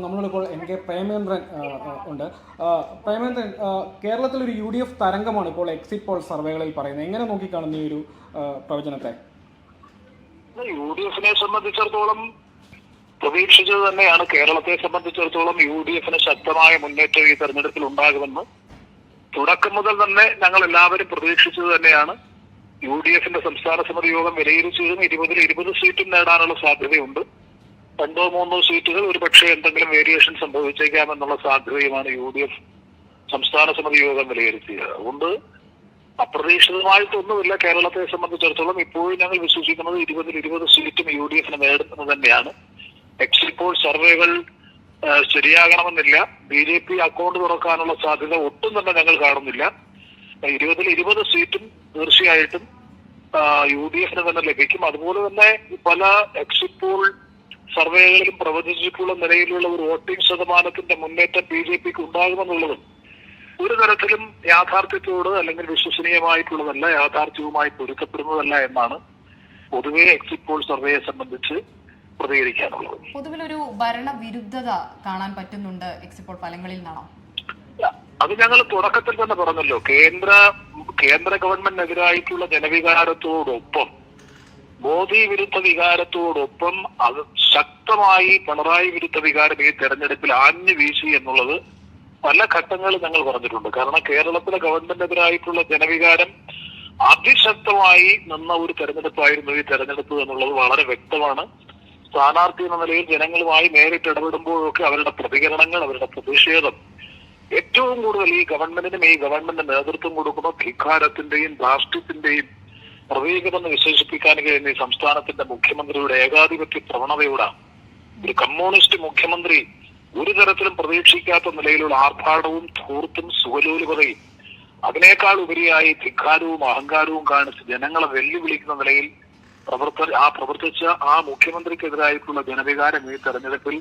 നമ്മളിപ്പോൾ N K Premachandran ഉണ്ട്. പ്രേമേന്ദ്രൻ കേരളത്തിലൊരു യു ഡി എഫ് തരംഗമാണ് ഇപ്പോൾ എക്സിറ്റ് പോൾ സർവേകളിൽ പറയുന്നത്. എങ്ങനെ നോക്കിക്കാണുന്ന ഈ ഒരു പ്രവചനത്തെ? യു ഡി എഫിനെ സംബന്ധിച്ചിടത്തോളം പ്രതീക്ഷിച്ചത് തന്നെയാണ്. കേരളത്തെ സംബന്ധിച്ചിടത്തോളം യു ഡി എഫിന് ശക്തമായ മുന്നേറ്റം ഈ തെരഞ്ഞെടുപ്പിൽ ഉണ്ടാകുമെന്ന്. തുടക്കം മുതൽ തന്നെ ഞങ്ങൾ എല്ലാവരും പ്രതീക്ഷിച്ചത് തന്നെയാണ്. യു ഡി എഫിന്റെ സംസ്ഥാന സമിതി യോഗം വിലയിരുത്തിയതും ഇരുപതിൽ ഇരുപത് സീറ്റും നേടാനുള്ള സാധ്യതയുണ്ട്. രണ്ടോ മൂന്നോ സീറ്റുകൾ ഒരുപക്ഷെ എന്തെങ്കിലും വേരിയേഷൻ സംഭവിച്ചേക്കാമെന്നുള്ള സാധ്യതയുമാണ് യു ഡി എഫ് സംസ്ഥാന സമിതി യോഗം വിലയിരുത്തിയത്. അതുകൊണ്ട് അപ്രതീക്ഷിതമായിട്ടൊന്നുമില്ല കേരളത്തെ സംബന്ധിച്ചിടത്തോളം. ഇപ്പോഴും ഞങ്ങൾ വിശ്വസിക്കുന്നത് ഇരുപതിൽ ഇരുപത് സീറ്റും യു ഡി എഫിന് നേടുന്നത് തന്നെയാണ്. എക്സിറ്റ് പോൾ സർവേകൾ ശരിയാകണമെന്നില്ല. ബി ജെ പി അക്കൗണ്ട് തുറക്കാനുള്ള സാധ്യത ഒട്ടും തന്നെ ഞങ്ങൾ കാണുന്നില്ല. ഇരുപതിൽ ഇരുപത് സീറ്റും തീർച്ചയായിട്ടും യു ഡി എഫിന് തന്നെ ലഭിക്കും. അതുപോലെ തന്നെ പല എക്സിറ്റ് പോൾ സർവേകളിലും പ്രവചിച്ചിട്ടുള്ള നിലയിലുള്ള ഒരു വോട്ടിംഗ് ശതമാനത്തിന്റെ മുന്നേറ്റം ബി ജെ പിക്ക് ഉണ്ടാകുമെന്നുള്ളതും ഒരു തരത്തിലും യാഥാർത്ഥ്യത്തോട് അല്ലെങ്കിൽ വിശ്വസനീയമായിട്ടുള്ളതല്ല യാഥാർത്ഥ്യവുമായി പൊരുത്തപ്പെടുന്നതല്ല എന്നാണ് പൊതുവെ എക്സിറ്റ് പോൾ സർവേയെ സംബന്ധിച്ച് പ്രതികരിക്കാനുള്ളത്. പൊതുവിലൊരു ഭരണവിരുദ്ധത കാണാൻ പറ്റുന്നുണ്ട് എക്സിപ്പോൾ ഫലങ്ങളിൽ നിന്നാണോ? അത് ഞങ്ങൾ തുടക്കത്തിൽ തന്നെ പറഞ്ഞല്ലോ കേന്ദ്ര കേന്ദ്ര ഗവൺമെന്റിനെതിരായിട്ടുള്ള ജനവികാരത്തോടൊപ്പം മോദി വിരുദ്ധ വികാരത്തോടൊപ്പം അത് ശക്തമായി പിണറായി വിരുദ്ധ വികാരം ഈ തെരഞ്ഞെടുപ്പിൽ ആഞ്ഞു വീശി എന്നുള്ളത് പല ഘട്ടങ്ങളിൽ ഞങ്ങൾ പറഞ്ഞിട്ടുണ്ട്. കാരണം കേരളത്തിലെ ഗവൺമെന്റിനെതിരായിട്ടുള്ള ജനവികാരം അതിശക്തമായി നിന്ന ഒരു തെരഞ്ഞെടുപ്പായിരുന്നു ഈ തെരഞ്ഞെടുപ്പ് എന്നുള്ളത് വളരെ വ്യക്തമാണ്. സ്ഥാനാർത്ഥി എന്ന നിലയിൽ ജനങ്ങളുമായി നേരിട്ട് ഇടപെടുമ്പോഴൊക്കെ അവരുടെ പ്രതികരണങ്ങൾ അവരുടെ പ്രതിഷേധം ഏറ്റവും കൂടുതൽ ഈ ഗവൺമെന്റിനും ഈ ഗവൺമെന്റ് നേതൃത്വം കൊടുക്കുന്ന ധിക്കാരത്തിന്റെയും ധാർഷ്ട്യത്തിന്റെയും പ്രതീകമെന്ന് വിശേഷിപ്പിക്കാൻ കഴിയുന്ന ഈ സംസ്ഥാനത്തിന്റെ മുഖ്യമന്ത്രിയുടെ ഏകാധിപത്യ പ്രവണതയോടാണ് ഒരു കമ്മ്യൂണിസ്റ്റ് മുഖ്യമന്ത്രി ഒരു തരത്തിലും പ്രതീക്ഷിക്കാത്ത നിലയിലുള്ള ആർഭാടവും ധൂർത്തും സുഖലോലുപതയും അതിനേക്കാൾ ഉപരിയായി ധിക്കാരവും അഹങ്കാരവും കാണിച്ച് ജനങ്ങളെ വെല്ലുവിളിക്കുന്ന നിലയിൽ പ്രവർത്ത ആ പ്രവർത്തിച്ച ആ മുഖ്യമന്ത്രിക്കെതിരായിട്ടുള്ള ജനവികാരം ഈ തെരഞ്ഞെടുപ്പിൽ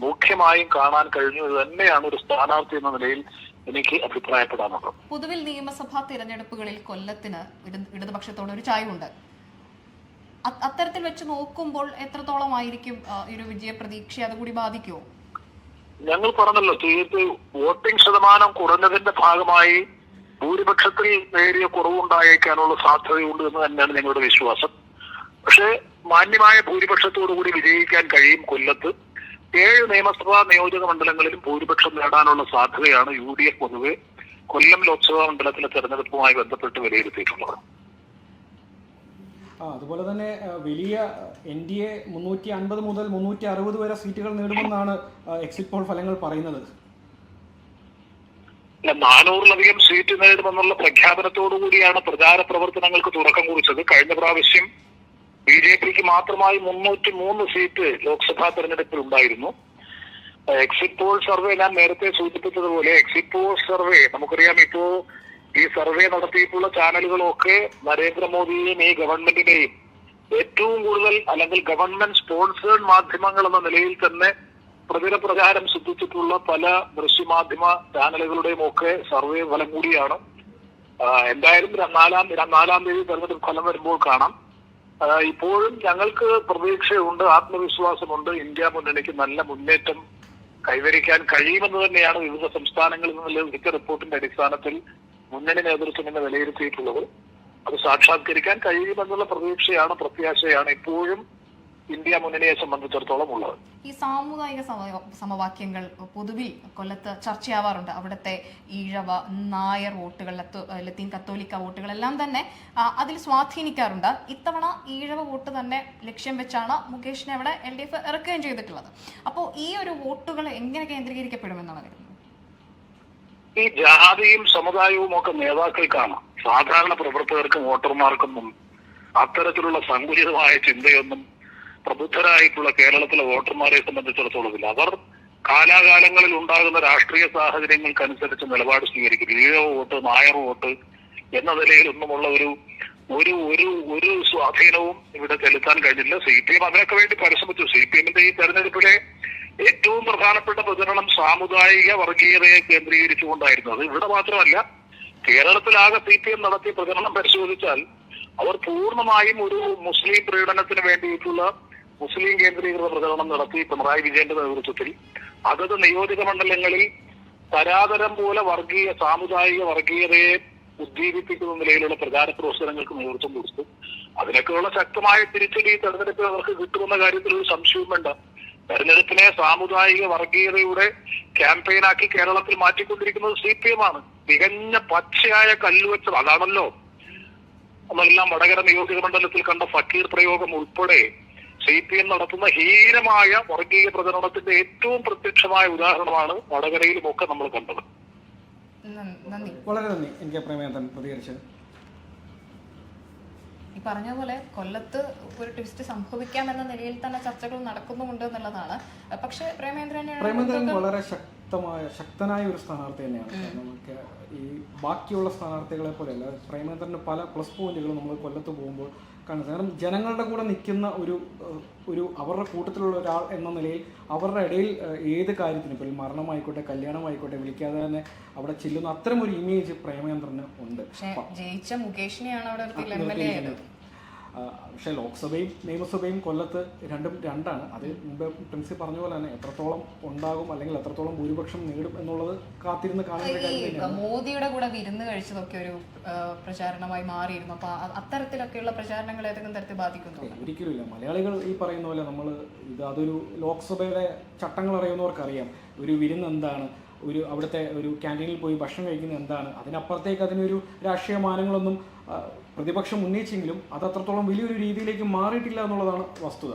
മുഖ്യമായും കാണാൻ കഴിഞ്ഞു തന്നെയാണ് ഒരു സ്ഥാനാർത്ഥി എന്ന നിലയിൽ എനിക്ക് അഭിപ്രായപ്പെടാനുള്ളത്. പൊതുവിൽ നിയമസഭാ തിരഞ്ഞെടുപ്പുകളിൽ കൊല്ലത്തിന് ഇടതുപക്ഷത്തോടെ ഒരു ചായവുണ്ട്. അത്തരത്തിൽ വെച്ച് നോക്കുമ്പോൾ എത്രത്തോളം ആയിരിക്കും ഈ ഒരു വിജയ പ്രതീക്ഷ അതുകൂടി ബാധിക്കുമോ ഞങ്ങൾ പറഞ്ഞല്ലോ തീർത്ത് വോട്ടിംഗ് ശതമാനം കുറഞ്ഞതിന്റെ ഭാഗമായി ഭൂരിപക്ഷത്തിൽ നേരിയ കുറവുണ്ടായേക്കാനുള്ള സാധ്യതയുണ്ട് എന്ന് തന്നെയാണ് ഞങ്ങളുടെ വിശ്വാസം. പക്ഷേ മാന്യമായ ഭൂരിപക്ഷത്തോടു കൂടി വിജയിക്കാൻ കഴിയും കൊല്ലത്ത്. ഏഴ് നിയമസഭാ നിയോജക മണ്ഡലങ്ങളിലും ഭൂരിപക്ഷം നേടാനുള്ള സാധ്യതയാണ് യു ഡി എഫ് പൊതുവെ കൊല്ലം ലോക്സഭാ മണ്ഡലത്തിലെ തെരഞ്ഞെടുപ്പുമായി ബന്ധപ്പെട്ട് വിലയിരുത്തിയിട്ടുള്ളത്. ആ, അതുപോലെ തന്നെ വലിയ എൻ ഡി എ മുന്നൂറ്റി അൻപത് മുതൽ മുന്നൂറ്റി അറുപത് വരെ സീറ്റുകൾ നേടുമെന്നാണ് എക്സിറ്റ് പോൾ ഫലങ്ങൾ പറയുന്നത്. നാനൂറിലധികം സീറ്റ് നേടുമെന്നുള്ള പ്രഖ്യാപനത്തോടു കൂടിയാണ് പ്രചാര പ്രവർത്തനങ്ങൾക്ക് തുടക്കം കുറിച്ചത്. കഴിഞ്ഞ പ്രാവശ്യം ബി ജെ പിക്ക് മാത്രമായി മുന്നൂറ്റി മൂന്ന് സീറ്റ് ലോക്സഭാ തെരഞ്ഞെടുപ്പിൽ ഉണ്ടായിരുന്നു. എക്സിറ്റ് പോൾ സർവേ ഞാൻ നേരത്തെ സൂചിപ്പിച്ചതുപോലെ എക്സിറ്റ് പോൾ സർവേ നമുക്കറിയാം ഇപ്പോ ഈ സർവേ നടത്തിയിട്ടുള്ള ചാനലുകളൊക്കെ നരേന്ദ്രമോദിയെയും ഈ ഗവൺമെന്റിനെയും ഏറ്റവും കൂടുതൽ അല്ലെങ്കിൽ ഗവൺമെന്റ് സ്പോൺസേഡ് മാധ്യമങ്ങൾ എന്ന നിലയിൽ തന്നെ പ്രചര പ്രചാരം സിദ്ധിച്ചിട്ടുള്ള പല ദൃശ്യമാധ്യമ ചാനലുകളുടെയും ഒക്കെ സർവേ ഫലം കൂടിയാണ്. എന്തായാലും നാലാം നാലാം തീയതി തെരഞ്ഞെടുപ്പ് ഫലം വരുമ്പോൾ കാണാം. ഇപ്പോഴും ഞങ്ങൾക്ക് പ്രതീക്ഷയുണ്ട് ആത്മവിശ്വാസമുണ്ട്. ഇന്ത്യ മുന്നണിക്ക് നല്ല മുന്നേറ്റം കൈവരിക്കാൻ കഴിയുമെന്ന് തന്നെയാണ് വിവിധ സംസ്ഥാനങ്ങളിൽ നിന്ന് ലഭിച്ച റിപ്പോർട്ടിന്റെ അടിസ്ഥാനത്തിൽ മുന്നണി നേതൃത്വം എന്ന് വിലയിരുത്തിയിട്ടുള്ളത്. അത് സാക്ഷാത്കരിക്കാൻ കഴിയുമെന്നുള്ള പ്രതീക്ഷയാണ് പ്രത്യാശയാണ്. ഇപ്പോഴും ഇന്ത്യ മുന്നണിയെ സംബന്ധിച്ചിടത്തോളം ഉള്ളത്. ഈ സാമുദായിക സമവാക്യങ്ങൾ പൊതുവിൽ കൊല്ലത്ത് ചർച്ചയാവാറുണ്ട്. അവിടുത്തെ ഈഴവ നായർ വോട്ടുകൾ ലത്തോ- ലത്തീൻ കത്തോലിക്ക വോട്ടുകൾ എല്ലാം തന്നെ അതിൽ സ്വാധീനിക്കാറുണ്ട്. ഇത്തവണ ഈഴവ വോട്ട് തന്നെ ലക്ഷ്യം വെച്ചാണ് മുകേഷിനെ അവിടെ എൽ ഡി എഫ് ഇറക്കുകയും ചെയ്തിട്ടുള്ളത്. അപ്പോൾ ഈ ഒരു വോട്ടുകൾ എങ്ങനെ കേന്ദ്രീകരിക്കപ്പെടുമെന്നാണ് കരുതുന്നത്? ഈ ജാതിയും സമുദായവും ഒക്കെ നേതാക്കൾക്കാണ് സാധാരണ പ്രവർത്തകർക്കും വോട്ടർമാർക്കൊന്നും അത്തരത്തിലുള്ള സങ്കുചിതമായ ചിന്തയൊന്നും പ്രബുദ്ധരായിട്ടുള്ള കേരളത്തിലെ വോട്ടർമാരെ സംബന്ധിച്ചിടത്തോളം ഇല്ല. അവർ കാലാകാലങ്ങളിൽ ഉണ്ടാകുന്ന രാഷ്ട്രീയ സാഹചര്യങ്ങൾക്കനുസരിച്ച് നിലപാട് സ്വീകരിക്കും ഈഴവ വോട്ട് നായർ വോട്ട് എന്ന നിലയിലൊന്നുമുള്ള ഒരു ഒരു ഒരു ഒരു സ്വാധീനവും ഇവിടെ ചെലുത്താൻ കഴിഞ്ഞില്ല. സി പി എം അതിനൊക്കെ വേണ്ടി പരിശ്രമിച്ചു. സി പി എമ്മിന്റെ ഈ തെരഞ്ഞെടുപ്പിലെ ഏറ്റവും പ്രധാനപ്പെട്ട പ്രചരണം സാമുദായിക വർഗീയതയെ കേന്ദ്രീകരിച്ചുകൊണ്ടായിരുന്നു. അത് ഇവിടെ മാത്രമല്ല കേരളത്തിലാകെ സി പി എം നടത്തിയ പ്രചരണം പരിശോധിച്ചാൽ അവർ പൂർണമായും ഒരു മുസ്ലിം പ്രീണനത്തിന് വേണ്ടിയിട്ടുള്ള മുസ്ലിം കേന്ദ്രീകൃത പ്രചരണം നടത്തി പിണറായി വിജയന്റെ നേതൃത്വത്തിൽ അതത് നിയോജക മണ്ഡലങ്ങളിൽ തരാതരം പോലെ വർഗീയ സാമുദായിക വർഗീയതയെ ഉദ്ദീപിപ്പിക്കുന്ന നിലയിലുള്ള പ്രചാര പ്രവർത്തനങ്ങൾക്ക് നേതൃത്വം കൊടുത്തു. അതിനൊക്കെയുള്ള ശക്തമായ തിരിച്ചടി തെരഞ്ഞെടുപ്പിൽ അവർക്ക് കിട്ടുമെന്ന കാര്യത്തിൽ ഒരു സംശയവും വേണ്ട തെരഞ്ഞെടുപ്പിനെ സാമുദായിക വർഗീയതയുടെ ക്യാമ്പയിനാക്കി കേരളത്തിൽ മാറ്റിക്കൊണ്ടിരിക്കുന്നത് സി പി എം ആണ് തികഞ്ഞ പച്ചയായ കല്ലുവെച്ചത് അതാണല്ലോ. നമ്മളെല്ലാം വടകര നിയോജക മണ്ഡലത്തിൽ കണ്ട ഫക്കീർ പ്രയോഗം ഉൾപ്പെടെ സി പി എം നടത്തുന്ന ഹീനമായ വർഗീയ പ്രചരണത്തിന്റെ ഏറ്റവും പ്രത്യക്ഷമായ ഉദാഹരണമാണ് വടകരയിലും ഒക്കെ നമ്മൾ കണ്ടത്. വളരെ നന്ദി. എനിക്ക് പ്രേമേന്ദ്രൻ പ്രതികരിച്ചത് ഈ പറഞ്ഞ പോലെ കൊല്ലത്ത് ഒരു ട്വിസ്റ്റ് സംഭവിക്കാം എന്ന നിലയിൽ തന്നെ ചർച്ചകൾ നടക്കുന്നുമുണ്ട് എന്നുള്ളതാണ്. പക്ഷേ പ്രേമേന്ദ്രൻ വളരെ ശക്തമായ ശക്തനായ ഒരു സ്ഥാനാർത്ഥി തന്നെയാണ്. നമുക്ക് ഈ ബാക്കിയുള്ള സ്ഥാനാർത്ഥികളെ പോലെയല്ല പ്രേമേന്ദ്രന് പല പ്ലസ് പോയിന്റുകളും നമ്മൾ കൊല്ലത്ത് പോകുമ്പോൾ കാണുന്നത് കാരണം ജനങ്ങളുടെ കൂടെ നിൽക്കുന്ന ഒരു ഒരു അവരുടെ കൂട്ടത്തിലുള്ള ഒരാൾ എന്ന നിലയിൽ അവരുടെ ഇടയിൽ ഏത് കാര്യത്തിനും ഇപ്പോൾ മരണമായിക്കോട്ടെ കല്യാണമായിക്കോട്ടെ വിളിക്കാതെ തന്നെ അവിടെ ചെല്ലുന്ന അത്തരം ഒരു ഇമേജ് പ്രേമേന്ദ്രന് ഉണ്ട്. ജയിച്ച മുകേഷിനെയാണ് അവിടെ പക്ഷേ ലോക്സഭയും നിയമസഭയും കൊല്ലത്ത് രണ്ടും രണ്ടാണ്. അത് മുമ്പ് പ്രിൻസി പറഞ്ഞ പോലെ തന്നെ എത്രത്തോളം ഉണ്ടാകും അല്ലെങ്കിൽ എത്രത്തോളം ഭൂരിപക്ഷം നേടും എന്നുള്ളത് കാത്തിരുന്ന് തന്നെയാണ്. മോദിയുടെ കൂടെ വിരുന്ന് കഴിച്ചതൊക്കെ ഒരു പ്രചാരണമായി മാറിയിരുന്നു. അപ്പൊ അത്തരത്തിലൊക്കെയുള്ള പ്രചാരണങ്ങൾ ഏതെങ്കിലും തരത്തിൽ ബാധിക്കുന്നു ഒരിക്കലുമില്ല മലയാളികൾ ഈ പറയുന്ന പോലെ നമ്മൾ ഇത് അതൊരു ലോക്സഭയുടെ ചട്ടങ്ങൾ അറിയുന്നവർക്കറിയാം ഒരു വിരുന്ന് എന്താണ്? ഒരു അവിടുത്തെ ഒരു ക്യാന്റീനിൽ പോയി ഭക്ഷണം കഴിക്കുന്നത് എന്താണ്? അതിനപ്പുറത്തേക്ക് അതിനൊരു രാഷ്ട്രീയ മാനങ്ങളൊന്നും പ്രതിപക്ഷം ഉന്നയിച്ചെങ്കിലും അത് അത്രത്തോളം വലിയൊരു രീതിയിലേക്ക് മാറിയിട്ടില്ല എന്നുള്ളതാണ് വസ്തുത.